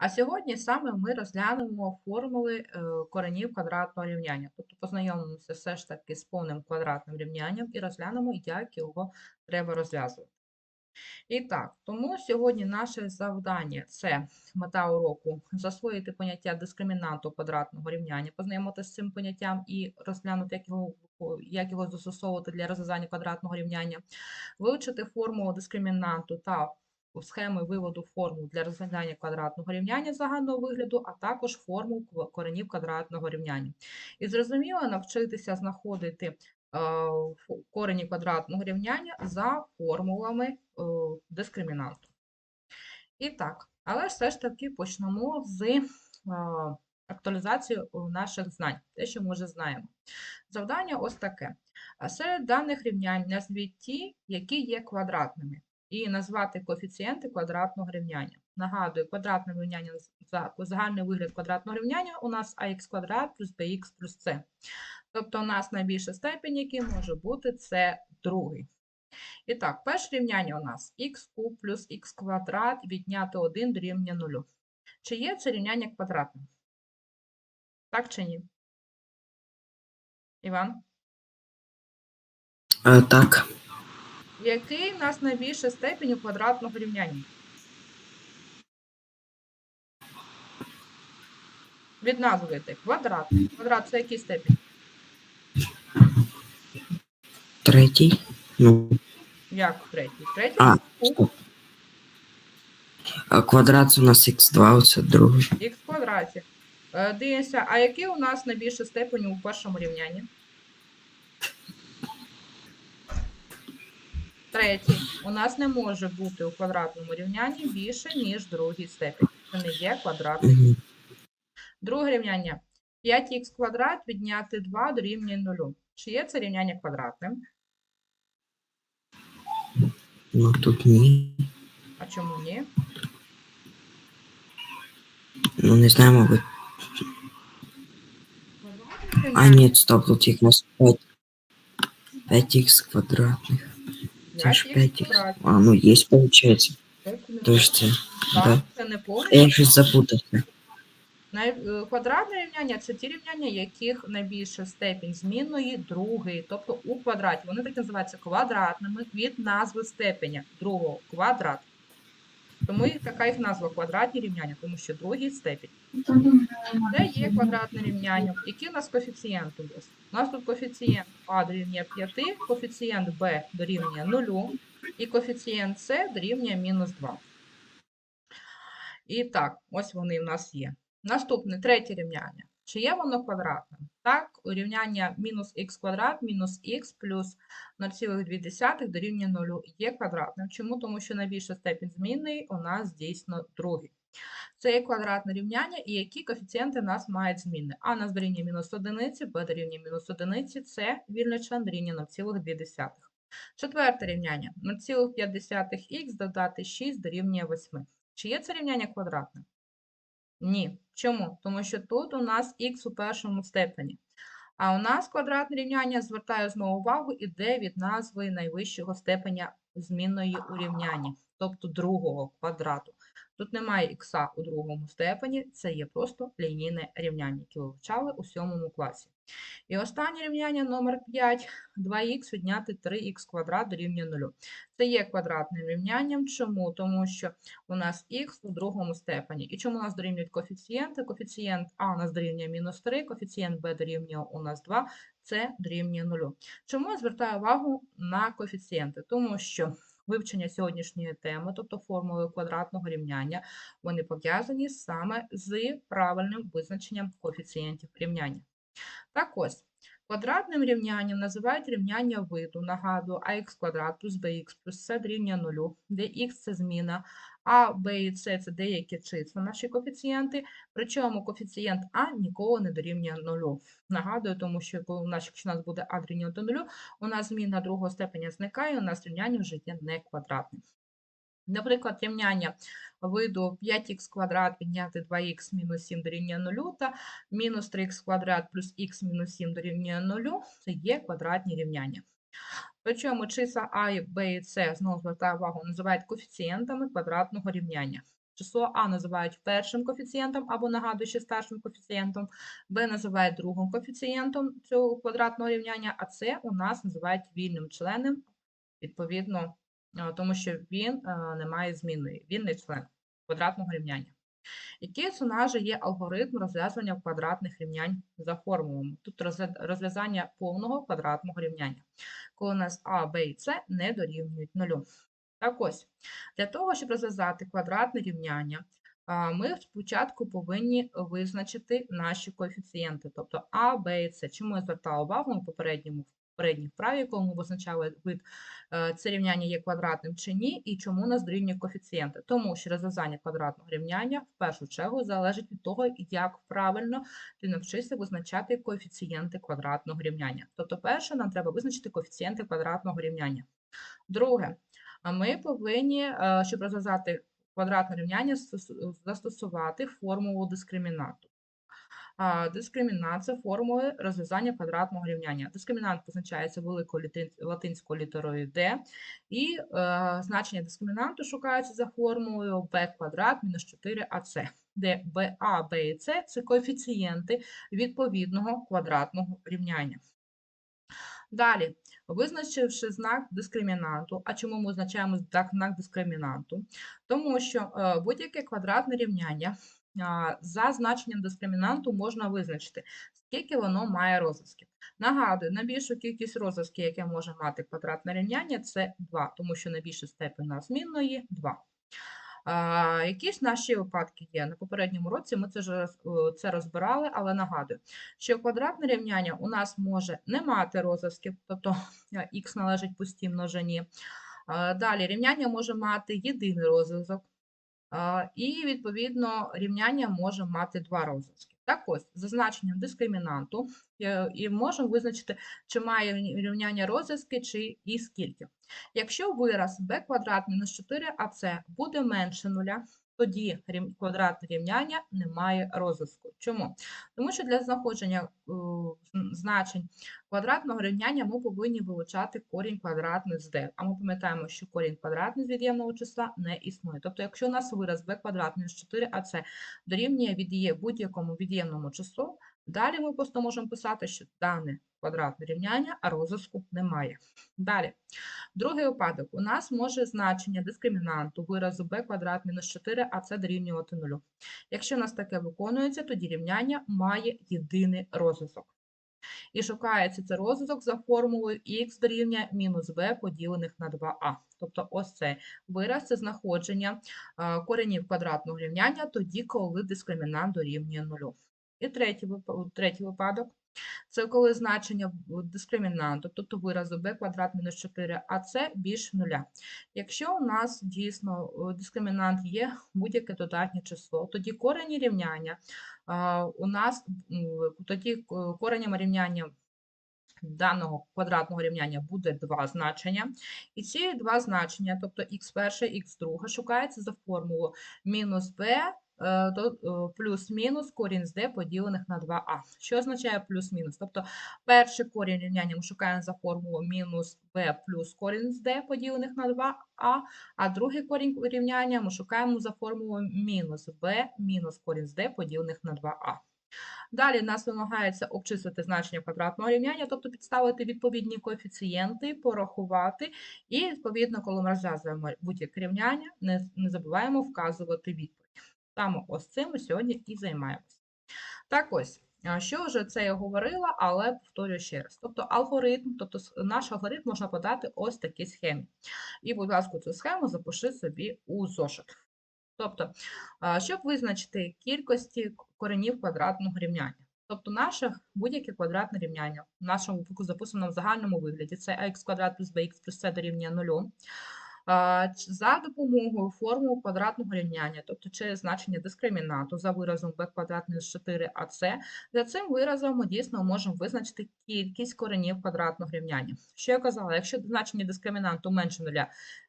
А сьогодні саме ми розглянемо формули е, коренів квадратного рівняння. Тобто познайомимося все ж таки з повним квадратним рівнянням і розглянемо, як його треба розв'язувати. І так, тому сьогодні наше завдання це мета уроку засвоїти поняття дискримінанту квадратного рівняння, познайомитися з цим поняттям і розглянути, як його, як його застосовувати для розв'язання квадратного рівняння, вивчити формулу дискримінанту та схеми виводу формул для розглядання квадратного рівняння загального вигляду, а також формул коренів квадратного рівняння. І зрозуміло навчитися знаходити е, корені квадратного рівняння за формулами е, дискримінанту. І так, але все ж таки почнемо з е, актуалізації наших знань, те, що ми вже знаємо. Завдання ось таке. Серед даних рівнянь назвіть ті, які є квадратними, і назвати коефіцієнти квадратного рівняння. Нагадую, квадратне рівняння за загальний вигляд квадратного рівняння у нас ax квадрат плюс bx плюс c. Тобто у нас найбільша степень, який може бути, це другий. І так, перше рівняння у нас х куб плюс х квадрат відняти 1 дорівнює 0. Чи є це рівняння квадратним? Так чи ні? Іван? Е, так, Який у нас найбільша степень у квадратного рівняння? Від назви. Квадрат. Квадрат це який степень? третій. Ну, Як третій? Третій? а. А квадрат у нас х2, оце другий. х квадраті. Е, Дивимося, а який у нас найбільша степень у першому рівнянні? Третій. У нас не може бути у квадратному рівнянні більше, ніж другий степень. Це не є квадратний. Мгм. Друге рівняння. 5х квадрат відняти 2 дорівнює 0. Чи є це рівняння квадратним? Ну тут ні. А чому ні? Ну не знаю, мабуть. А, ні, стоп, тут якраз 5. 5х квадратних. Це ж 5х 5х. А, ну є, виходить. Так, Да. це не повне. Я щось запутався. Най- е, Квадратне рівняння це ті рівняння, яких найбільша степінь змінної другої, тобто у квадраті. Вони так називаються квадратними від назви степеня другого квадрат. Тому і така їх назва квадратні рівняння, тому що другий степінь. Це є квадратне рівняння. Які у нас коефіцієнти? є? У нас тут коефіцієнт А дорівнює 5, коефіцієнт Б дорівнює 0 і коефіцієнт С дорівнює мінус 2. І так, ось вони в нас є. Наступне, третє рівняння. Чи є воно квадратним? Так, рівняння мінус х квадрат мінус х плюс 0,2 дорівнює 0 є квадратним. Чому? Тому що найбільша степінь змінної у нас дійсно другий. Це є квадратне рівняння, і які коефіцієнти нас мають зміни. А нас дорівнює мінус 1, Б дорівнює мінус 1, С вільний член дорівнює 0,2. Четверте рівняння. 0,5х додати 6 дорівнює 8. Чи є це рівняння квадратне? Ні. Чому? Тому що тут у нас х у першому степені. А у нас квадратне рівняння, звертаю знову увагу, іде від назви найвищого степеня змінної у рівнянні, тобто другого квадрату. Тут немає х у другому степені, це є просто лінійне рівняння, яке ви вивчали у сьомому класі. І останнє рівняння номер 5, 2х відняти 3х квадрат дорівнює 0. Це є квадратним рівнянням. Чому? Тому що у нас х у другому степені. І чому у нас дорівнюють коефіцієнти? Коефіцієнт А у нас дорівнює мінус 3, коефіцієнт Б дорівнює у нас 2, С дорівнює 0. Чому я звертаю увагу на коефіцієнти? Тому що вивчення сьогоднішньої теми, тобто формули квадратного рівняння, вони пов'язані саме з правильним визначенням коефіцієнтів рівняння. Так ось, квадратним рівнянням називають рівняння виду, нагадую, ax квадрат плюс bx плюс c дорівнює 0, де x – це зміна, а b і c – це деякі числа, наші коефіцієнти, причому коефіцієнт а ніколи не дорівнює 0. Нагадую, тому що якщо у нас буде а дорівнює до 0, у нас зміна другого степеня зникає, у нас рівняння вже є не квадратним. Наприклад, рівняння виду 5х квадрат відняти 2х мінус 7 дорівнює 0 та мінус 3х квадрат плюс х мінус 7 дорівнює 0 – це є квадратні рівняння. Причому числа а, і б і с, знову звертаю увагу, називають коефіцієнтами квадратного рівняння. Число А називають першим коефіцієнтом або нагадуючи старшим коефіцієнтом, Б називають другим коефіцієнтом цього квадратного рівняння, а С у нас називають вільним членом, відповідно, е, тому що він е, не має змінної, вільний член квадратного рівняння. Який у нас є алгоритм розв'язування квадратних рівнянь за формулами? Тут розв'язання повного квадратного рівняння, коли у нас А, Б і С не дорівнюють нулю. Так ось, для того, щоб розв'язати квадратне рівняння, ми спочатку повинні визначити наші коефіцієнти, тобто А, Б і С. Чому я звертала увагу на попередньому попередній вправі, коли ми визначали вид е, це рівняння є квадратним чи ні, і чому нас дорівнює коефіцієнти. Тому що розв'язання квадратного рівняння в першу чергу залежить від того, як правильно ти навчишся визначати коефіцієнти квадратного рівняння. Тобто, перше, нам треба визначити коефіцієнти квадратного рівняння. Друге, ми повинні, е, щоб розв'язати квадратне рівняння, застосувати формулу дискримінанту. Дискримінант це формули розв'язання квадратного рівняння. Дискримінант позначається великою латинською літерою D, і е, значення дискримінанту шукається за формулою b квадрат мінус 4ac, де b, a, b і c – це коефіцієнти відповідного квадратного рівняння. Далі, визначивши знак дискримінанту, а чому ми визначаємо знак дискримінанту? Тому що е, будь-яке квадратне рівняння за значенням дискримінанту можна визначити, скільки воно має розв'язків. Нагадую, найбільшу кількість розв'язків, яке може мати квадратне рівняння, це 2, тому що найбільша степень у змінної 2. А, які ж наші випадки є? На попередньому році ми це, ж е, це розбирали, але нагадую, що квадратне рівняння у нас може не мати розв'язків, тобто х належить пустій множині. Далі рівняння може мати єдиний розв'язок, і, відповідно, рівняння може мати два розв'язки. Так ось, за дискримінанту е, і можемо визначити, чи має рівняння розв'язки, чи і скільки. Якщо вираз b квадрат мінус 4ac буде менше нуля, тоді квадрат рівняння не має розв'язку. Чому? Тому що для знаходження е, значень квадратного рівняння ми повинні вилучати корінь квадратний з d. А ми пам'ятаємо, що корінь квадратний з від'ємного числа не існує. Тобто, якщо у нас вираз b квадратний з 4ac дорівнює від'є будь-якому від'ємному числу, далі ми просто можемо писати, що дане квадратне рівняння, а розв'язку немає. Далі. Другий випадок. У нас може значення дискримінанту виразу b квадрат мінус 4, а це дорівнювати нулю. Якщо у нас таке виконується, тоді рівняння має єдиний розв'язок. І шукається це розв'язок за формулою х дорівнює мінус b поділених на 2а. Тобто ось це вираз це знаходження а, коренів квадратного рівняння тоді, коли дискримінант дорівнює нулю. І третій, третій випадок. Це коли значення дискримінанту, тобто виразу b квадрат мінус 4, а це більше нуля. Якщо у нас дійсно дискримінант є будь-яке додатнє число, тоді корені рівняння у нас тоді коренем рівняння даного квадратного рівняння буде два значення. І ці два значення, тобто х1 і х2, шукається за формулою мінус b плюс-мінус корінь з d поділених на 2а. Що означає плюс-мінус? Тобто перший корінь рівняння ми шукаємо за формулою мінус b плюс корінь з d поділених на 2а, а другий корінь рівняння ми шукаємо за формулою мінус b мінус корінь з d поділених на 2а. Далі нас вимагається обчислити значення квадратного рівняння, тобто підставити відповідні коефіцієнти, порахувати, і, відповідно, коли ми розв'язуємо будь-яке рівняння, не забуваємо вказувати відповідь. Саме ось цим ми сьогодні і займаємося. Так ось, що вже це я говорила, але повторюю ще раз. Тобто алгоритм, тобто наш алгоритм можна подати ось в такій схемі. І, будь ласка, цю схему запиши собі у зошит. Тобто, щоб визначити кількості коренів квадратного рівняння. Тобто наше будь-яке квадратне рівняння, в нашому випадку записано в загальному вигляді, це ax квадрат плюс bx плюс c дорівнює 0. За допомогою формули квадратного рівняння, тобто через значення дискримінанту за виразом b квадратний з 4ac, за цим виразом ми дійсно можемо визначити кількість коренів квадратного рівняння. Що я казала, якщо значення дискримінанту менше нуля,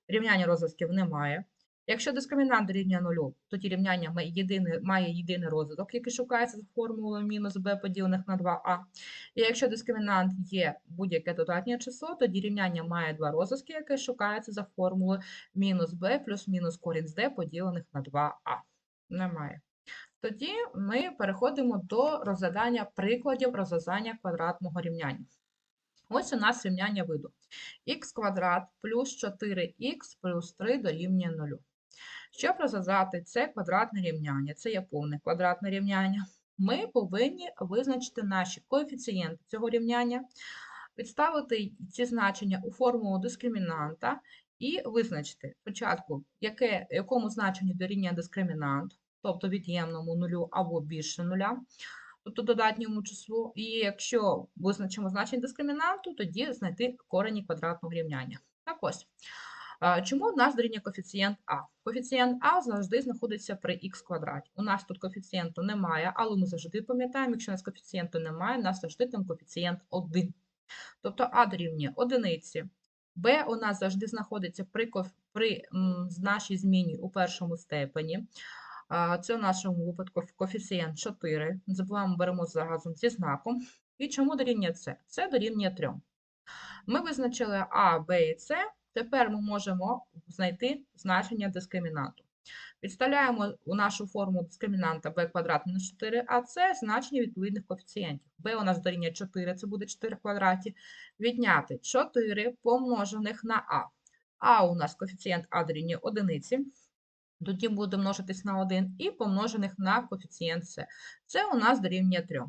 рівняння розв'язків немає. Якщо дискримінант дорівнює нулю, тоді рівняння має єдиний, має єдиний розвиток, який шукається за формулою мінус b поділених на 2а. І якщо дискримінант є будь-яке додатнє число, тоді рівняння має два розв'язки, яке шукається за формулою мінус b плюс мінус корінь з d поділених на 2а. Немає. Тоді ми переходимо до розглядання прикладів розв'язання квадратного рівняння. Ось у нас рівняння виду х квадрат плюс 4х плюс 3 дорівнює 0. Щоб розв'язати це квадратне рівняння, це є повне квадратне рівняння, ми повинні визначити наші коефіцієнти цього рівняння, підставити ці значення у формулу дискримінанта і визначити спочатку, яке, якому значенню дорівнює дискримінант, тобто від'ємному нулю або більше нуля, тобто додатньому числу. І якщо визначимо значення дискримінанту, тоді знайти корені квадратного рівняння. Так ось. Чому в нас дорівнює коефіцієнт А? Коефіцієнт А завжди знаходиться при х квадраті. У нас тут коефіцієнту немає, але ми завжди пам'ятаємо, якщо у нас коефіцієнту немає, у нас завжди там коефіцієнт 1. Тобто А дорівнює одиниці, Б у нас завжди знаходиться при, при нашій зміні у першому степені. Це в нашому випадку коефіцієнт 4. Не забуваємо, беремо за разом зі знаком. І чому дорівнює С? Це дорівнює 3. Ми визначили А, Б і С. Тепер ми можемо знайти значення дискримінанту. Підставляємо у нашу форму дискримінанта b квадрат мінус 4, а це значення відповідних коефіцієнтів. b у нас дорівнює 4, це буде 4 в квадраті. Відняти 4 помножених на а. А у нас коефіцієнт а дорівнює 1, тоді буде множитись на 1, і помножених на коефіцієнт С. Це у нас дорівнює 3.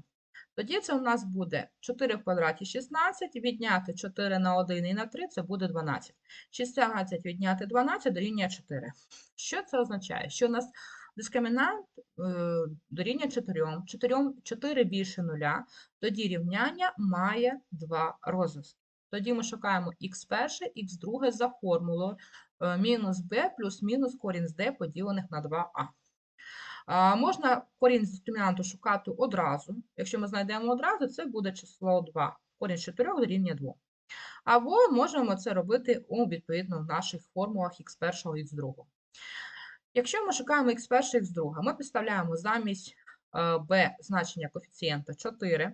Тоді це у нас буде 4 в квадраті 16, відняти 4 на 1 і на 3 це буде 12. 16 відняти 12 дорівнює 4. Що це означає? Що у нас дискримінант е, дорівнює 4, 4, 4 більше 0, тоді рівняння має два розв'язки. Тоді ми шукаємо х перше, х друге за формулою е, мінус b плюс мінус корінь з d поділених на 2а. Можна корінь з дискримінанту шукати одразу. Якщо ми знайдемо одразу, це буде число 2. Корінь з 4 дорівнює 2. Або можемо це робити у відповідно в наших формулах х1 і х2. Якщо ми шукаємо х1 і х2, ми підставляємо замість е, b значення коефіцієнта 4.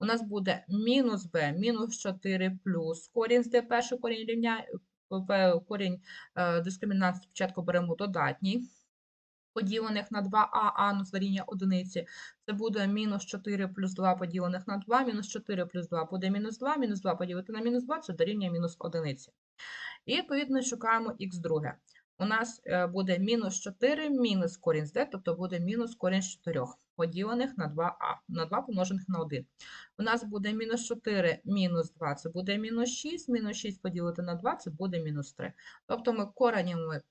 У нас буде мінус b, мінус 4 плюс корінь з d, перший корінь рівня, е, корінь е, дискримінанту спочатку беремо додатній, поділених на 2а, а ну, дорівнює одиниці. Це буде мінус 4 плюс 2 поділених на 2, мінус 4 плюс 2 буде мінус 2, мінус 2 поділити на мінус 2, це дорівнює мінус одиниці. І, відповідно, шукаємо х друге. У нас е, буде мінус 4 мінус корінь з d, тобто буде мінус корінь з 4, поділених на 2а, на 2 помножених на 1. У нас буде мінус 4 мінус 2, це буде мінус 6, мінус 6 поділити на 2, це буде мінус 3. Тобто ми коренями е,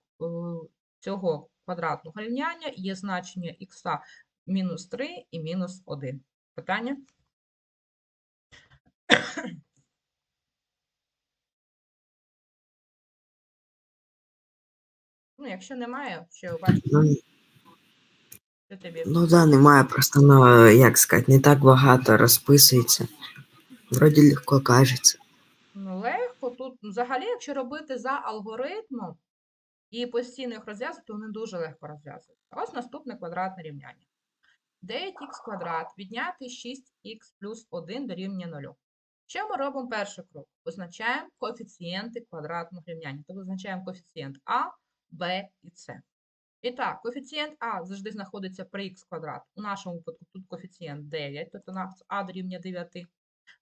цього квадратного рівняння є значення х мінус 3 і мінус 1. Питання? Ну, якщо немає, ще бачите, Ну, що тобі. ну да, немає, просто, ну, як сказати, не так багато розписується. Вроді легко кажеться. Ну, легко. Тут взагалі, якщо робити за алгоритмом і постійно їх розв'язувати, то вони дуже легко розв'язуються. Ось наступне квадратне рівняння. 9х квадрат відняти 6х плюс 1 дорівнює 0. Що ми робимо перший крок? Визначаємо коефіцієнти квадратного рівняння. Тобто визначаємо коефіцієнт А, Б і С. І так, коефіцієнт А завжди знаходиться при х квадрат. У нашому випадку тут коефіцієнт 9, тобто у нас А дорівнює 9.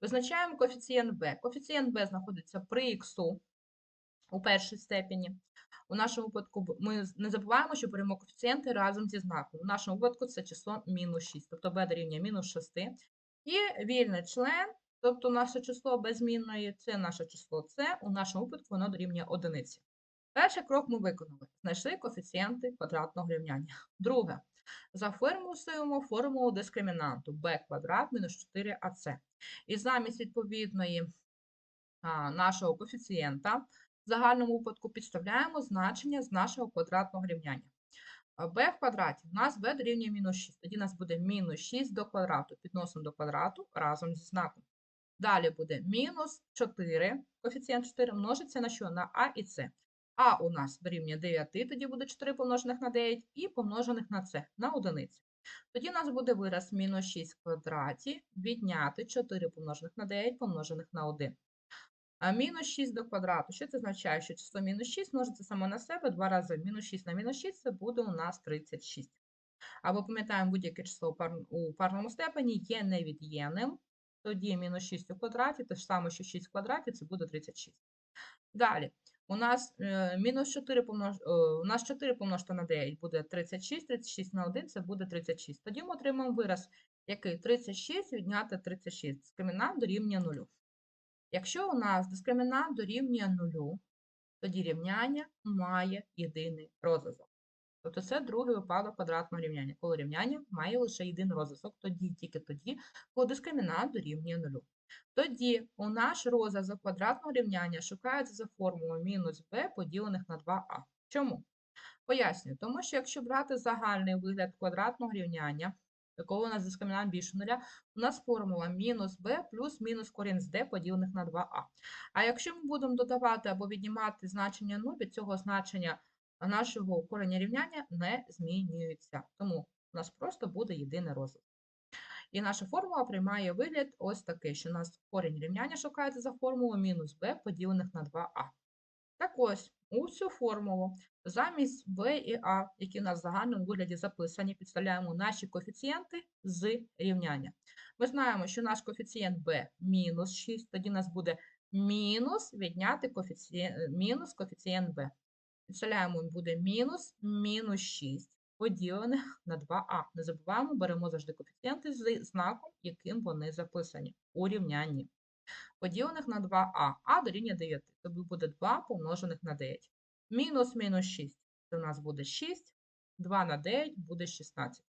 Визначаємо коефіцієнт b. Коефіцієнт b знаходиться при х у першій степені. У нашому випадку ми не забуваємо, що беремо коефіцієнти разом зі знаком. У нашому випадку це число мінус 6, тобто b дорівнює мінус 6. І вільний член, тобто наше число беззмінної, це наше число c, у нашому випадку воно дорівнює одиниці. Перший крок ми виконали. Знайшли коефіцієнти квадратного рівняння. Друге. Заформулюємо формулу дискримінанту b квадрат мінус 4ac. І замість відповідної а, нашого коефіцієнта в загальному випадку підставляємо значення з нашого квадратного рівняння. B в квадраті у нас b дорівнює мінус 6. Тоді у нас буде мінус 6 до квадрату. Підносимо до квадрату разом зі знаком. Далі буде мінус 4, коефіцієнт 4 множиться на що? На а і с. А у нас дорівнює 9, тоді буде 4 помножених на 9 і помножених на це, на одиницю. Тоді у нас буде вираз мінус 6 в квадраті, відняти 4 помножених на 9 помножених на 1. А мінус 6 до квадрату. Що це означає? Що число мінус 6 множиться саме на себе два рази. Мінус 6 на мінус 6 це буде у нас 36. Або пам'ятаємо, будь-яке число у парному степені є невід'ємним. Тоді мінус 6 у квадраті, те ж саме, що 6 в квадраті, це буде 36. Далі, у нас е, мінус 4 помнож... е, у нас 4 помножити на 9 буде 36, 36 на 1 це буде 36. Тоді ми отримаємо вираз, який 36 відняти 36. Дискримінант дорівнює 0. Якщо у нас дискримінант дорівнює 0, тоді рівняння має єдиний розв'язок. Тобто це другий випадок квадратного рівняння, коли рівняння має лише єдиний розв'язок, тоді тільки тоді, коли дискримінант дорівнює 0. Тоді у наш розв'язок квадратного рівняння шукається за формулою мінус b поділених на 2а. Чому? Пояснюю, тому що якщо брати загальний вигляд квадратного рівняння, коли у нас дискримінант більше нуля, у нас формула мінус b плюс мінус корінь з d поділених на 2а. А якщо ми будемо додавати або віднімати значення 0, від цього значення нашого кореня рівняння не змінюється. Тому у нас просто буде єдиний розв'язок. І наша формула приймає вигляд ось такий, що у нас корінь рівняння шукається за формулою мінус b поділених на 2а. Так ось, у цю формулу замість b і a, які у нас в загальному вигляді записані, підставляємо наші коефіцієнти з рівняння. Ми знаємо, що наш коефіцієнт b мінус 6, тоді у нас буде мінус відняти коефіцієнт, мінус коефіцієнт b. Підставляємо, буде мінус мінус 6 поділених на 2а. Не забуваємо, беремо завжди коефіцієнти з знаком, яким вони записані у рівнянні. Поділених на 2а, а дорівнює 9. Тобто буде 2 помножених на 9. Мінус мінус 6 це у нас буде 6, 2 на 9 буде 16.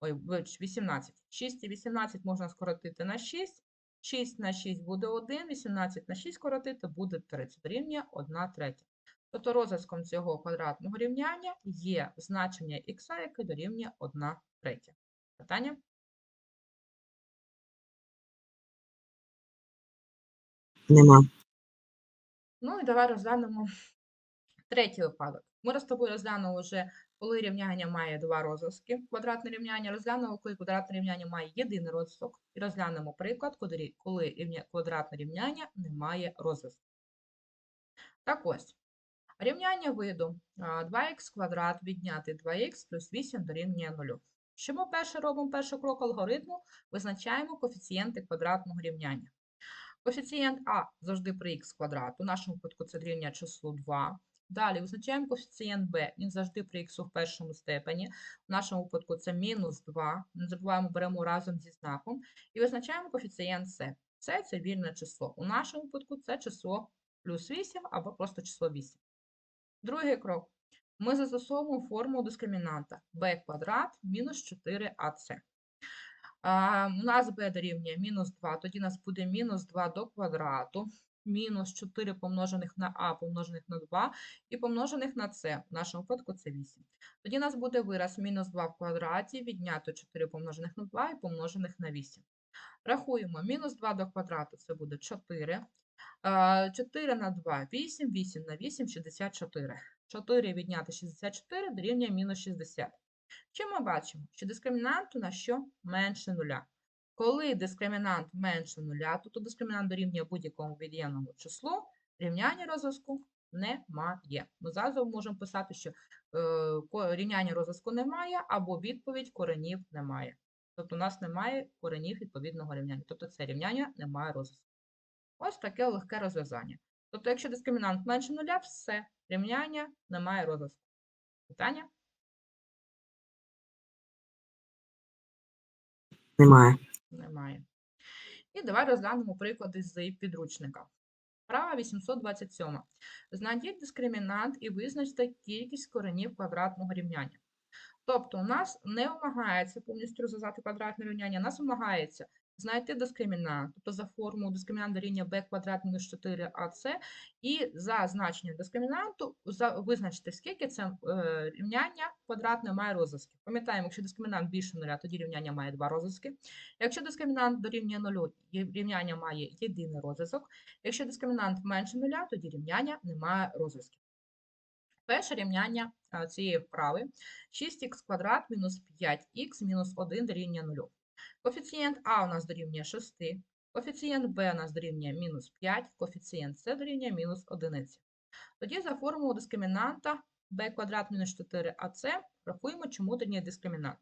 Ой, 18. 6 і 18 можна скоротити на 6. 6 на 6 буде 1, 18 на 6 скоротити буде 3. Це дорівнює 1 третя. Тобто розв'язком цього квадратного рівняння є значення х, яке дорівнює 1 третя. Питання? Нема. Ну і давай розглянемо третій випадок. Ми з тобою розглянули вже, коли рівняння має два розв'язки, квадратне рівняння, розглянули, коли квадратне рівняння має єдиний розв'язок, і розглянемо приклад, коли рівня- квадратне рівняння не має розв'язку. Так ось, рівняння виду 2х квадрат відняти 2х плюс 8 дорівнює 0. Що ми перше робимо? Перший крок алгоритму визначаємо коефіцієнти квадратного рівняння. Коефіцієнт А завжди при х квадрат. У нашому випадку це дорівнює числу 2. Далі визначаємо коефіцієнт b, він завжди при х в першому степені. В нашому випадку це мінус 2. Не забуваємо, беремо разом зі знаком. І визначаємо коефіцієнт c. c – це вільне число. У нашому випадку це число плюс 8 або просто число 8. Другий крок. Ми застосовуємо формулу дискримінанта b квадрат мінус 4ac. У нас b дорівнює мінус 2, тоді у нас буде мінус 2 до квадрату, мінус 4 помножених на а помножених на 2 і помножених на c. В нашому випадку це 8. Тоді у нас буде вираз мінус 2 в квадраті, віднято 4 помножених на 2 і помножених на 8. Рахуємо, мінус 2 до квадрату це буде 4. 4 на 2 – 8, 8 на 8 – 64. 4 відняти 64 дорівнює мінус 60. Що ми бачимо? Що дискримінант у нас що? Менше нуля. Коли дискримінант менше нуля, тобто дискримінант дорівнює будь-якому від'ємному числу, рівняння розв'язку немає. Ми зразу можемо писати, що е, рівняння розв'язку немає, або відповідь коренів немає. Тобто у нас немає коренів відповідного рівняння. Тобто це рівняння немає розв'язку. Ось таке легке розв'язання. Тобто, якщо дискримінант менше нуля, все, рівняння немає розв'язку. Питання? Немає. Немає. І давай розглянемо приклади з підручника. Права 827. Знайдіть дискримінант і визначте кількість коренів квадратного рівняння. Тобто, у нас не вимагається повністю розв'язати квадратне рівняння, у нас вимагається знайти дискримінант, тобто за формулу дискримінант дорівнює b квадрат мінус 4ac, і за значенням дискримінанту визначити, скільки це е, рівняння квадратне має розв'язків. Пам'ятаємо, якщо дискримінант більше нуля, тоді рівняння має два розв'язки. Якщо дискримінант дорівнює нулю, рівняння має єдиний розв'язок. Якщо дискримінант менше нуля, тоді рівняння не має розв'язків. Перше рівняння цієї вправи 6х квадрат мінус 5х мінус 1 дорівнює 0. Коефіцієнт А у нас дорівнює 6, коефіцієнт Б у нас дорівнює мінус 5, коефіцієнт С дорівнює мінус 1. Тоді за формулу дискримінанта b квадрат мінус 4ac. Рахуємо, чому дорівнює дискримінант.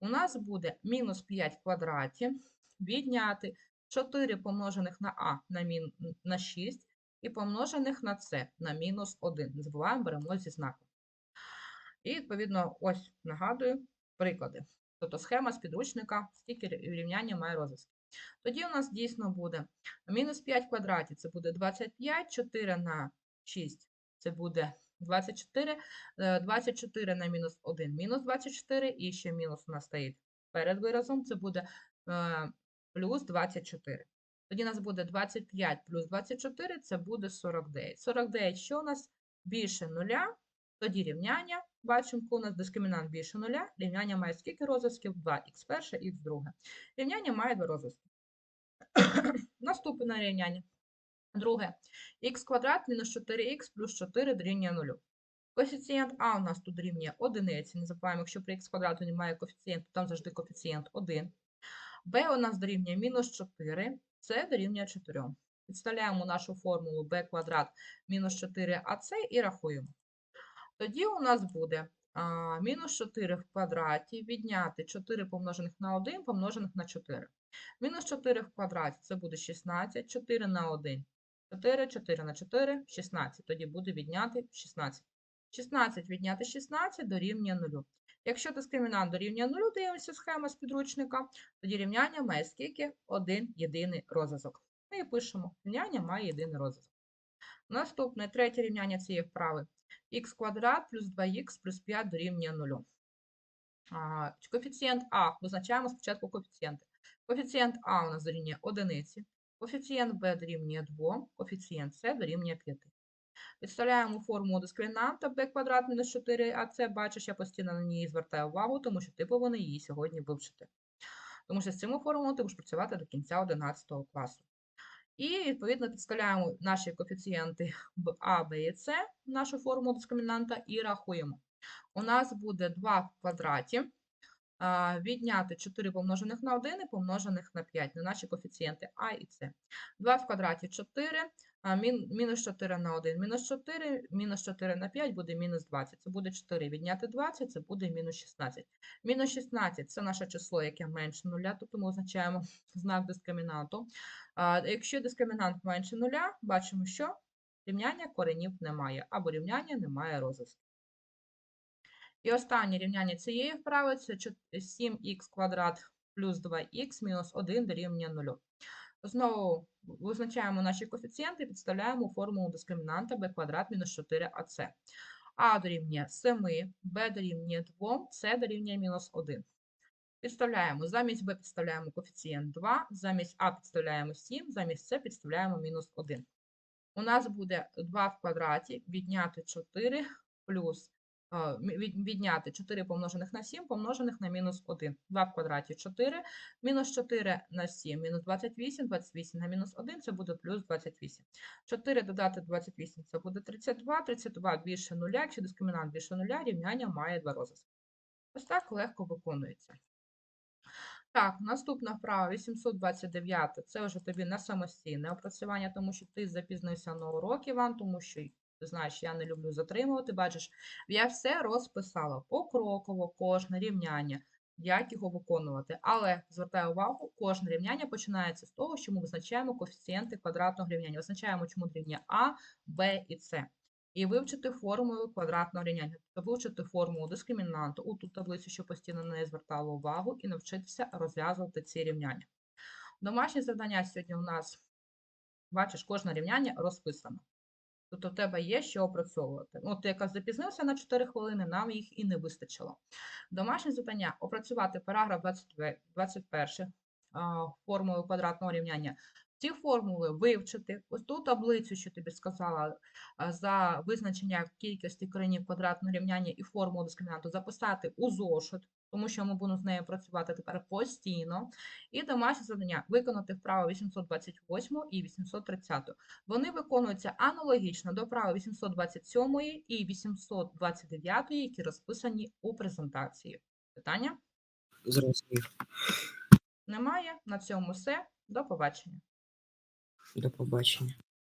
У нас буде мінус 5 в квадраті, відняти 4 помножених на а на, мін... на 6 і помножених на c на мінус 1. Не забуваємо, беремо зі знаком. І, відповідно, ось нагадую приклади. Тобто схема з підручника, скільки рівняння має розв'язки. Тоді у нас дійсно буде мінус 5 в квадраті, це буде 25, 4 на 6, це буде 24, е, 24 на мінус 1, мінус 24, і ще мінус у нас стоїть перед виразом, це буде е, плюс 24. Тоді у нас буде 25 плюс 24, це буде 49. 49, що у нас більше нуля, тоді рівняння, бачимо, у нас дискримінант більше нуля, рівняння має скільки розв'язків? 2х перше, х друге. Рівняння має два розв'язки. Наступне рівняння. Друге. х квадрат мінус 4х плюс 4 дорівнює 0. Коефіцієнт а у нас тут дорівнює одиниці. Не забуваємо, якщо при х квадрату немає коефіцієнту, там завжди коефіцієнт 1. b у нас дорівнює мінус 4, c дорівнює 4. Підставляємо нашу формулу b квадрат мінус 4ac і рахуємо. Тоді у нас буде а, мінус 4 в квадраті відняти 4 помножених на 1 помножених на 4. Мінус 4 в квадраті це буде 16, 4 на 1 4, 4 на 4 16. Тоді буде відняти 16. 16 відняти 16 дорівнює 0. Якщо дискримінант дорівнює 0, дивимося схема з підручника, тоді рівняння має скільки? Один єдиний розв'язок. Ми і пишемо, рівняння має єдиний розв'язок. Наступне, третє рівняння цієї вправи. Х квадрат плюс 2х плюс 5 дорівнює 0. А, коефіцієнт А, визначаємо спочатку коефіцієнти. Коефіцієнт А у нас дорівнює 1, коефіцієнт Б дорівнює 2, коефіцієнт С дорівнює 5. Підставляємо формулу дискримінанта b квадрат мінус 4 а це бачиш, я постійно на ній звертаю увагу, тому що ти повинен її сьогодні вивчити. Тому що з цими формулами ти будеш працювати до кінця 11 класу. І, відповідно, підставляємо наші коефіцієнти в А, Б і С нашу формулу дискримінанта і рахуємо. У нас буде 2 в квадраті, відняти 4 помножених на 1 і помножених на 5, на наші коефіцієнти А і С. 2 в квадраті 4, а, мін, мінус 4 на 1, мінус 4, мінус 4 на 5 буде мінус 20. Це буде 4 відняти 20, це буде мінус 16. Мінус 16 – це наше число, яке менше нуля, тобто ми означаємо знак дискримінанту. А, якщо дискримінант менше нуля, бачимо, що рівняння коренів немає, або рівняння немає розв'язку. І останнє рівняння цієї вправи – це 7х квадрат плюс 2х мінус 1 дорівнює 0. Знову визначаємо наші коефіцієнти, підставляємо формулу дискримінанта b квадрат мінус 4ac. А дорівнює 7, b дорівнює 2, c дорівнює мінус 1. Підставляємо, замість b підставляємо коефіцієнт 2, замість а підставляємо 7, замість c підставляємо мінус 1. У нас буде 2 в квадраті відняти 4 плюс відняти 4 помножених на 7 помножених на мінус 1. 2 в квадраті 4, мінус 4 на 7, мінус 28, 28 на мінус 1, це буде плюс 28. 4 додати 28, це буде 32, 32 більше 0, якщо дискримінант більше 0, рівняння має два розв'язки. Ось так легко виконується. Так, наступна вправа 829. Це вже тобі на самостійне опрацювання, тому що ти запізнився на урок, Іван, тому що ти знаєш, я не люблю затримувати. Бачиш, я все розписала покроково, кожне рівняння, як його виконувати. Але звертаю увагу, кожне рівняння починається з того, що ми визначаємо коефіцієнти квадратного рівняння. Визначаємо, чому дорівнює А, Б і С. І вивчити формулу квадратного рівняння, тобто вивчити формулу дискримінанту у ту таблицю, що постійно на неї звертала увагу, і навчитися розв'язувати ці рівняння. Домашнє завдання сьогодні у нас, бачиш, кожне рівняння розписано. Тобто в тебе є що опрацьовувати. Ну, ти якраз запізнився на 4 хвилини, нам їх і не вистачило. Домашнє завдання опрацювати параграф 21 а, формулу квадратного рівняння. Ці формули вивчити. Ось ту таблицю, що тобі сказала, за визначення кількості коренів квадратного рівняння і формулу дискримінанту записати у зошит, тому що ми будемо з нею працювати тепер постійно. І домашнє завдання виконати вправо 828 і 830. Вони виконуються аналогічно до права 827 і 829, які розписані у презентації. Питання Зрозумів. немає. На цьому все. До побачення. До побачення.